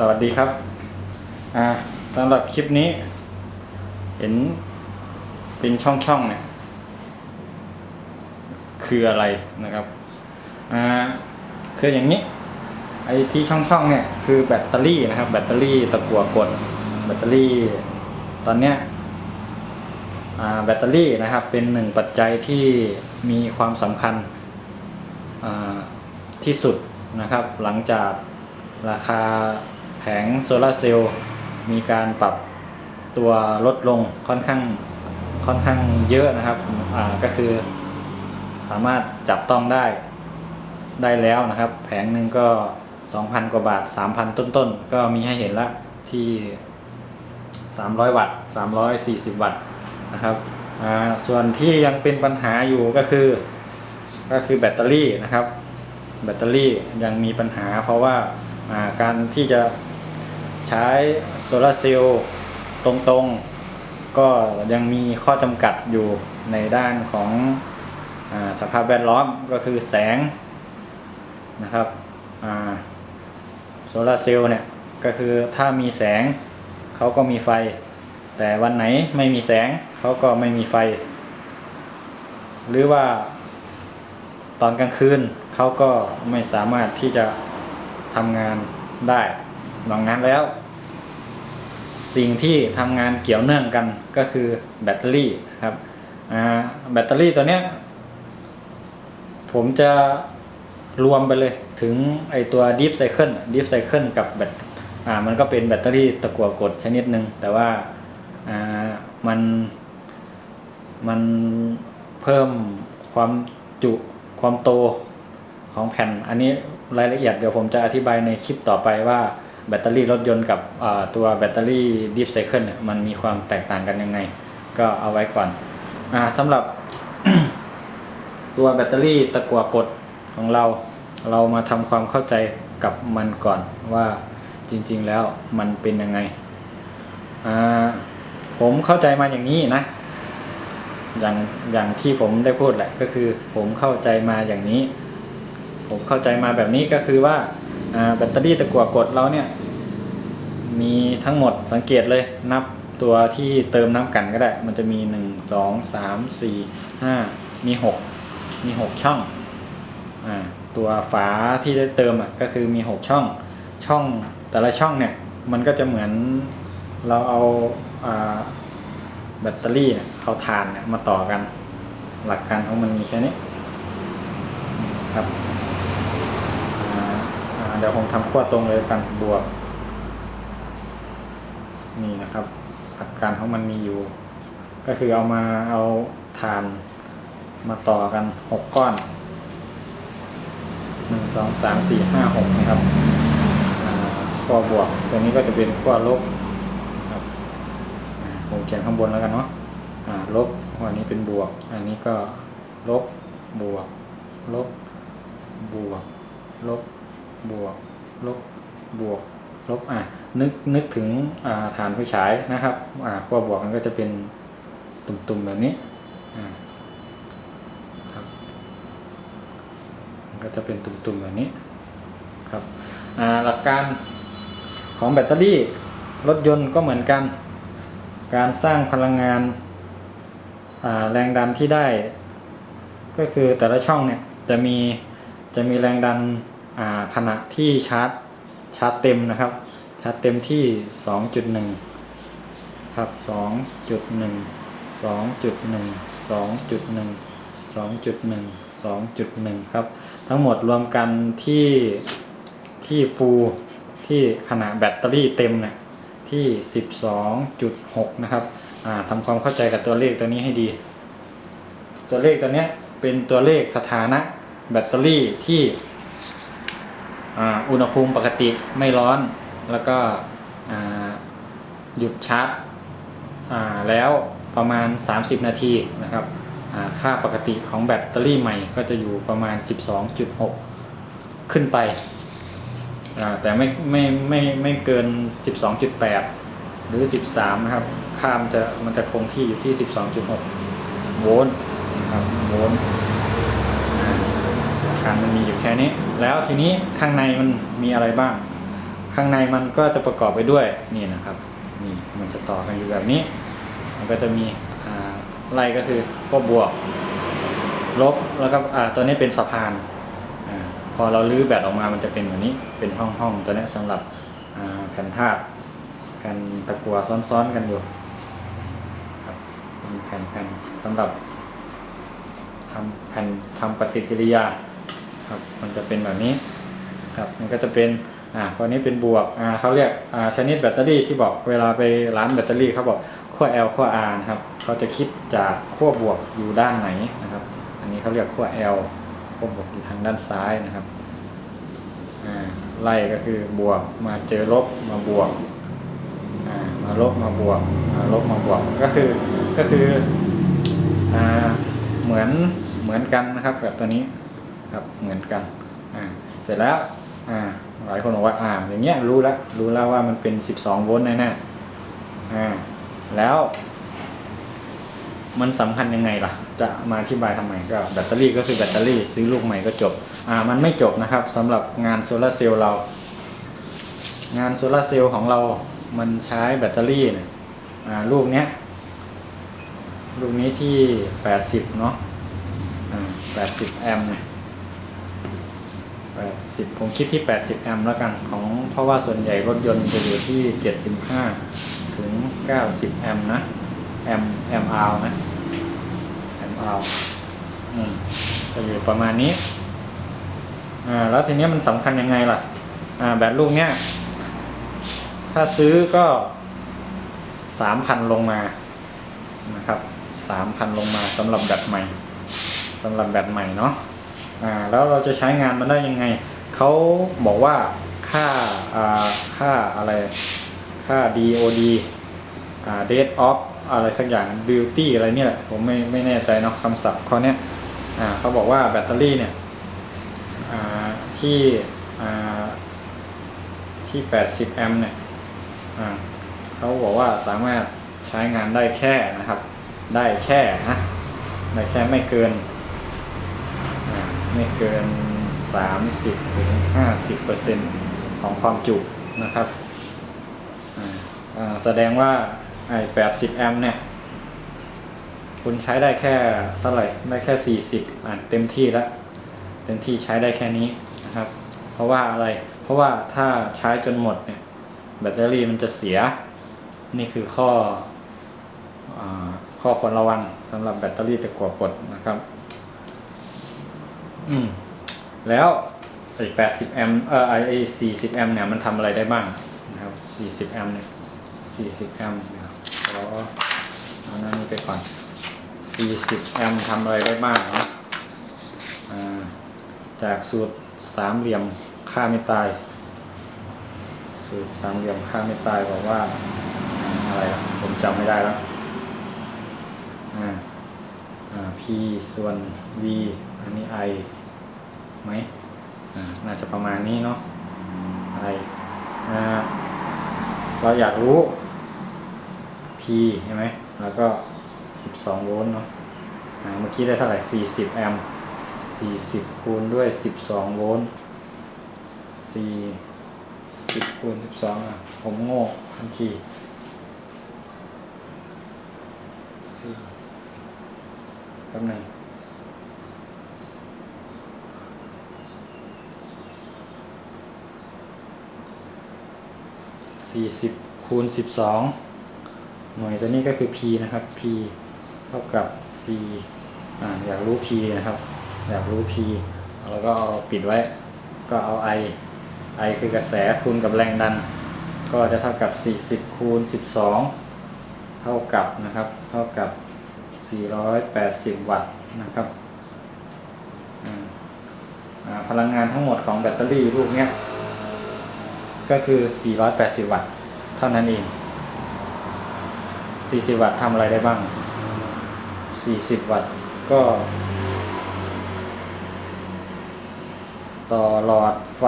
สวัสดีครับอ่าสำหรับคลิปนี้ เห็นเป็นช่องๆเนี่ย คืออะไรนะครับอ่าคืออย่างนี้ไอ้ที่ช่องๆเนี่ยคือแบตเตอรี่นะครับ แบตเตอรี่ตะกั่วกดแบตเตอรี่ ตอนเนี้ยอ่าแบตเตอรี่นะครับเป็นหนึ่งปัจจัยที่มีความสำคัญอ่าที่สุดนะครับ หลังจากราคา งโซลาร์เซลล์มีการปรับตัวลดลงค่อนข้างค่อนข้างเยอะนะครับก็คือ สามารถจับต้องได้ได้แล้วนะครับ แผงหนึ่งก็ 2,000 กว่าบาท 3,000 ต้นๆ ก็มีให้เห็นละที่ 300 วัตต์340 วัตต์นะครับส่วนที่ยังเป็นปัญหาอยู่ก็คือ ก็คือแบตเตอรี่นะครับ แบตเตอรี่ยังมีปัญหาเพราะว่าการที่จะ ใช้โซลาร์เซลล์ตรงๆ ก็ยังมีข้อจำกัดอยู่ในด้านของอสภาพแวดล้อมก็คือแสงนะครับโซลาร์เซลล์เนี่ยก็คือถ้ามีแสงเขาก็มีไฟ แต่วันไหนไม่มีแสงเขาก็ไม่มีไฟ หรือว่าตอนกลางคืนเขาก็ไม่สามารถที่จะทำงานได้ ดังนั้นแล้ว สิ่งที่ทำงานเกี่ยวเนื่องกันก็คือแบตเตอรี่ครับแบตเตอรี่ตัวเนี้ยผมจะรวมไปเลยถึงไอตัว Deep Cycle Deep Cycle กับแบตอ่ามันก็เป็นแบตเตอรี่ตะกั่วกดชนิดหนึ่งแต่ว่าอ่ามันมันเพิ่มความจุความโตของแผ่น อันนี้รายละเอียดเดี๋ยวผมจะอธิบายในคลิปต่อไปว่า แบตเตอรี่รถยนต์กับตัวแบตเตอรี่ Deep Cycle เนี่ยมันมีความแตกต่างกันยังไง ก็เอาไว้ก่อนอสำหรับตัวแบตเตอรี่ตะกั่วกดของเรา เรามาทำความเข้าใจกับมันก่อนว่าจริงๆแล้วมันเป็นยังไง ผมเข้าใจมาอย่างนี้นะอย่างอย่างที่ผมได้พูดแหละก็คือ ผมเข้าใจมาอย่างนี้ ผมเข้าใจมาแบบนี้ก็คือว่า แบตเตอรี่ตะกั่วกดเราเนี่ย มีทั้งหมดสังเกตเลยนับตัวที่เติมน้ำกันก็ได้ มันจะมีหนึ่งสองสามสี่ห้ามีหกมีหกช่องอตัวฝาที่ได้เติมอะก็คือมีหกช่องช่องแต่ละช่องเนี่ย มันก็จะเหมือนเราเอาอาแบตเตอรี่เอาถ่านเนี่ยมาต่อกัน หลักการของมันมีแค่นี้ครับ เดี๋ยวผมทำขั้วตรงเลยกันบวก นี่นะครับหลักการของมันมีอยู่ ก็คือเอามาเอาถ่านมาต่อกันหกก้อนหนึ่งสองสามสี่ห้าหกนะครับขั้วบวกตัวนี้ก็จะเป็นขั้วลบครับผมเขียนข้างบนแล้วกันเนาะลบอันนี้เป็นบวก อันนี้ก็ลบบวก ลบบวก ลบ บวกลบบวกลบอะนึกนึกถึงอ่าฐานไฟฉายนะครับอ่าขั้วบวกมันก็จะเป็นตุ่มๆแบบนี้อ่าครับมันก็จะเป็นตุ่มๆแบบนี้ครับอ่าหลักการของแบตเตอรี่รถยนต์ก็เหมือนกัน การสร้างพลังงานอ่าแรงดันที่ได้ ก็คือแต่ละช่องเนี่ยจะมีจะมีแรงดัน ขณะที่ชาร์จชาร์จเต็มนะครับ ชาร์จเต็มที่ 2.1 ครับ 2.1 2.1 2.1 2.1 2.1 ครับ ทั้งหมดรวมกันที่ที่ฟูลที่ขนาดแบตเตอรี่เต็มเนี่ยที่ 12.6 นะครับทำความเข้าใจกับตัวเลขตัวนี้ให้ดี ตัวเลขตัวเนี้ยเป็นตัวเลขสถานะแบตเตอรี่ที่ อุณหภูมิปกติไม่ร้อน แล้วก็หยุดชาร์จแล้วประมาณ 30 นาทีนะครับค่าปกติของแบตเตอรี่ใหม่ก็จะอยู่ประมาณ 12.6 ขึ้นไปแต่ไม่ไม่ไม่ไม่เกิน 12.8 หรือ 13 นะครับ ค่ามันจะมันจะคงที่อยู่ที่ 12.6 โวลต์นะครับโวลต์การมันมีอยู่แค่นี้ แล้วทีนี้ข้างในมันมีอะไรบ้าง ข้างในมันก็จะประกอบไปด้วยนี่นะครับนี่มันจะต่อกันอยู่แบบนี้ มันก็จะมีอ่าไล่ก็คือพวกบวก ลบแล้วก็อ่าตัวนี้เป็นสะพานอพอเราลื้อแบตออกมามันจะเป็นแบบนี้เป็นห้องห้องตัวนี้สำหรับแผ่นธาตุแผ่นตะกัวซ้อนๆกันอยู่ครับแผ่นแผ่นสำหรับทำแผ่นทำปฏิกิริยา ครับ มันจะเป็นแบบนี้ครับมันก็จะเป็นอ่าข้อนี้เป็นบวกอ่าเขาเรียกอ่าชนิดแบตเตอรี่ที่บอกเวลาไปร้านแบตเตอรี่เขาบอกขั้ว L ขั้ว R นะครับเขาจะคิดจากขั้วบวกอยู่ด้านไหนนะครับ อันนี้เขาเรียกขั้ว L ขั้วบวกอยู่ทางด้านซ้ายนะครับอ่าไล่ก็คือบวกมาเจอลบมาบวกอ่ามาลบมาบวกมาลบมาบวกก็คือก็คืออ่าเหมือนเหมือนกันนะครับแบบตัวนี้ ครับเหมือนกันอ่าเสร็จแล้วอ่าหลายคนบอกว่าอ่าอย่างเงี้ยรู้แล้วรู้แล้วว่ามันเป็น 12 โวลต์แน่ๆอ่าแล้ว มันสำคัญยังไงล่ะ จะมาอธิบายทำไมก็แบตเตอรี่ก็คือแบตเตอรี่ซื้อลูกใหม่ก็จบอ่ามันไม่จบนะครับสำหรับงานโซลาร์เซลล์เรา งานโซลาร์เซลล์ของเรามันใช้แบตเตอรี่เนี่ยอ่าลูกเนี้ยลูกนี้ที่ 80 เนาะอ่า80 แอมป์เนี่ย 80 ผมคิดที่ 80 แอมป์แล้วกันของเพราะว่าส่วนใหญ่รถยนต์จะอยู่ที่ 75 ถึง 90 แอมป์นะ แอมป์แอมป์อานะ แอมป์อาวอืมจะอยู่ประมาณนี้ อ่า แล้วทีเนี้ยมันสำคัญยังไงล่ะ อ่า แบตลูกเนี้ย ถ้าซื้อก็ 3,000 ลงมา นะครับ 3,000 ลงมาสำหรับแบตใหม่สำหรับแบตใหม่เนาะ อ่าแล้วเราจะใช้งานมันได้ยังไง เขาบอกว่าค่าอ่าค่าอะไรค่า DOD อ่า date of อะไรสักอย่าง beauty อะไรเนี่ยแหละผมไม่ไม่แน่ใจเนาะคำศัพท์ข้อเนี้ยอ่าเขาบอกว่าแบตเตอรี่เนี่ยอ่าที่อ่าที่ 80 แอมป์เนี่ยอ่าเขาบอกว่าสามารถใช้งานได้แค่นะครับ ได้แค่นะได้แค่ไม่เกิน ไม่เกิน 30ถึง50เปอร์เซ็นต์ของความจุนะครับอ่าแสดงว่าไอ้80 แอมป์เนี่ย คุณใช้ได้แค่เท่าไหร่ ได้แค่ 40 อ่าเต็มที่แล้ว เต็มที่ใช้ได้แค่นี้นะครับ เพราะว่าอะไร เพราะว่าถ้าใช้จนหมดเนี่ย แบตเตอรี่มันจะเสีย นี่คือข้ออข้อควรระวังสำหรับแบตเตอรี่ตะกั่วกดนะครับ อืมแล้วไอ้80แอมป์เออไอ้40แอมป์เนี่ยมันทำอะไรได้บ้างนะครับ40แอมป์เนี่ย40แอมป์นะครับขอเอาหน้านี้ไปก่อน40แอมป์ทำอะไรได้บ้างเนาะอ่าจากสูตรสามเหลี่ยมค่าไม่ตาย สูตรสามเหลี่ยมค่าไม่ตายบอกว่าอะไรล่ะผมจำไม่ได้แล้วอ่าอ่า p ส่วน v อันนี้ i ไหมอ่าน่าจะประมาณนี้เนาะ i อ่าเราอยากรู้ p ใช่ไหมแล้วก็ 12 โวลต์เนาะอ่าเมื่อกี้ได้เท่าไหร่ 40 แอมป์40 คูณด้วย 12 โวลต์40คูณ 12 อะ ผมโง่ทันทีสี่แป๊บนึง สี่สิบคูณสิบสองหน่วยตัวนี้ก็คือ p นะครับ p เท่ากับ c ออยากรู้ p นะครับ อยากรู้ p แล้วก็เอาปิดไว้ ก็เอา i i คือกระแสคูณกับแรงดัน ก็จะเท่ากับ 40คูณ12 เท่ากับนะครับ เท่ากับ 480 วัตต์นะครับพลังงานทั้งหมดของแบตเตอรี่ลูกเนี้ย ก็คือ 480 วัตต์ เท่านั้นเอง 40 วัตต์ทำอะไรได้บ้าง 40 วัตต์ก็ ต่อหลอดไฟ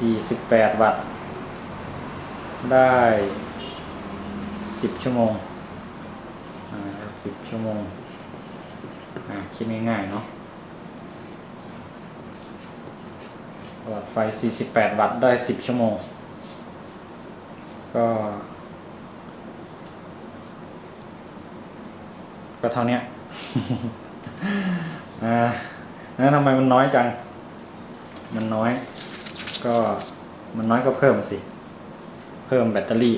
48 วัตต์ ได้ 10 ชั่วโมงอ่า10 ชั่วโมงอ่าคิดง่ายๆเนาะ หลอดไฟ 48 วัตต์ได้ 10 ชั่วโมง ก็ ก็เท่าเนี้ยอ่าแล้วทำไมมันน้อยจัง มันน้อย ก็มันน้อยก็เพิ่มสิ เพิ่มแบตเตอรี่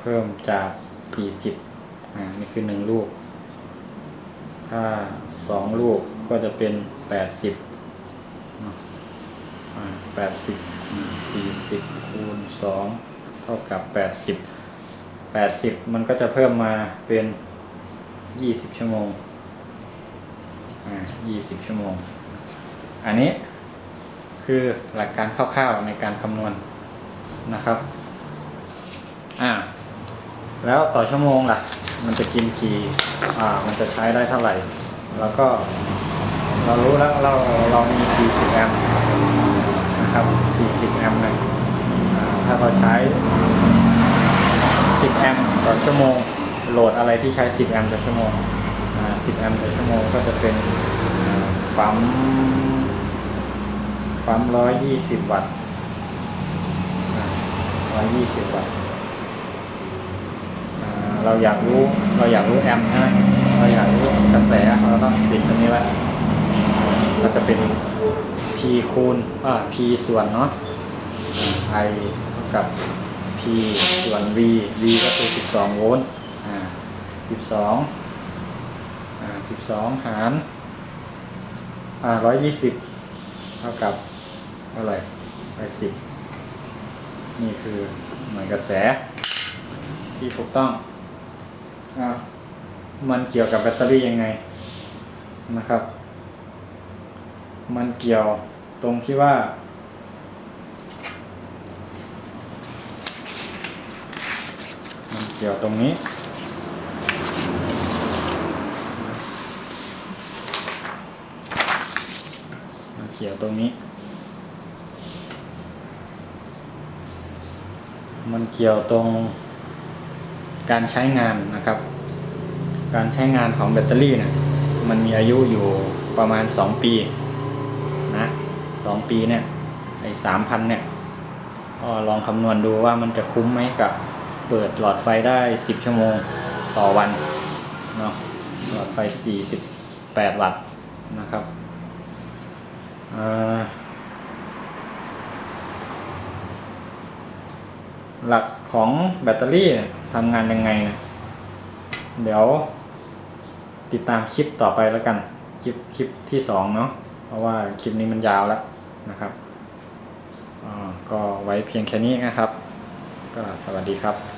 เพิ่มจาก 40อ่านี่คือ 1 ลูก ถ้า 2 ลูกก็จะเป็น 80 80 40คูณ2เท่ากับ80 80มันก็จะเพิ่มมาเป็น20ชั่วโมงอ่า20ชั่วโมง อันนี้คือหลักการคร่าวๆในการคำนวณนะครับอ่าแล้วต่อชั่วโมงล่ะ มันจะกินกี่อ่า มันจะใช้ได้เท่าไหร่ แล้วก็เรารู้แล้วเราเรามี 40 แอมป์ นะครับ 40 แอมป์เลยถ้าเราใช้ 10 แอมป์ต่อชั่วโมง โหลดอะไรที่ใช้ 10 แอมป์ต่อชั่วโมง 10 แอมป์ต่อชั่วโมงก็จะเป็นปั๊ม ปั๊ม 120 วัตต์ 120 วัตต์ เราอยากรู้ เราอยากรู้แอมป์ใช่ไหมเราอยากรู้กระแส เราต้องปิดตัวนี้ไว้เราจะเป็น คูณอ่า P ส่วนเนาะ I เท่ากับ P ส่วน V V ก็คือ 12 โวลต์อ่า12อ่า12 หารอ่า120 เท่ากับเท่าไหร่ร้อยสิบนี่คือหน่วยกระแส ที่ถูกต้องอ่ามันเกี่ยวกับแบตเตอรี่ยังไงนะครับ มันเกี่ยว ตรงที่ว่า มันเกี่ยวตรงนี้ มันเกี่ยวตรงนี้ มันเกี่ยวตรงการใช้งานนะครับ การใช้งานของแบตเตอรี่เนี่ยมันมีอายุอยู่ประมาณ 2 ปี 2ปีเนี่ยไอ้สามพันเนี่ยก็ลองคำนวณดูว่ามันจะคุ้มไหมกับเปิดหลอดไฟได้10ชั่วโมงต่อวันเนาะหลอดไฟ48วัตต์นะครับหลักของแบตเตอรี่ทำงานยังไงเนี่ยเดี๋ยวติดตามคลิปต่อไปแล้วกัน คลิปคลิปที่สองเนาะเพราะว่าคลิปนี้มันยาวแล้ว นะครับอ่าก็ไว้เพียงแค่นี้นะครับ ก็สวัสดีครับ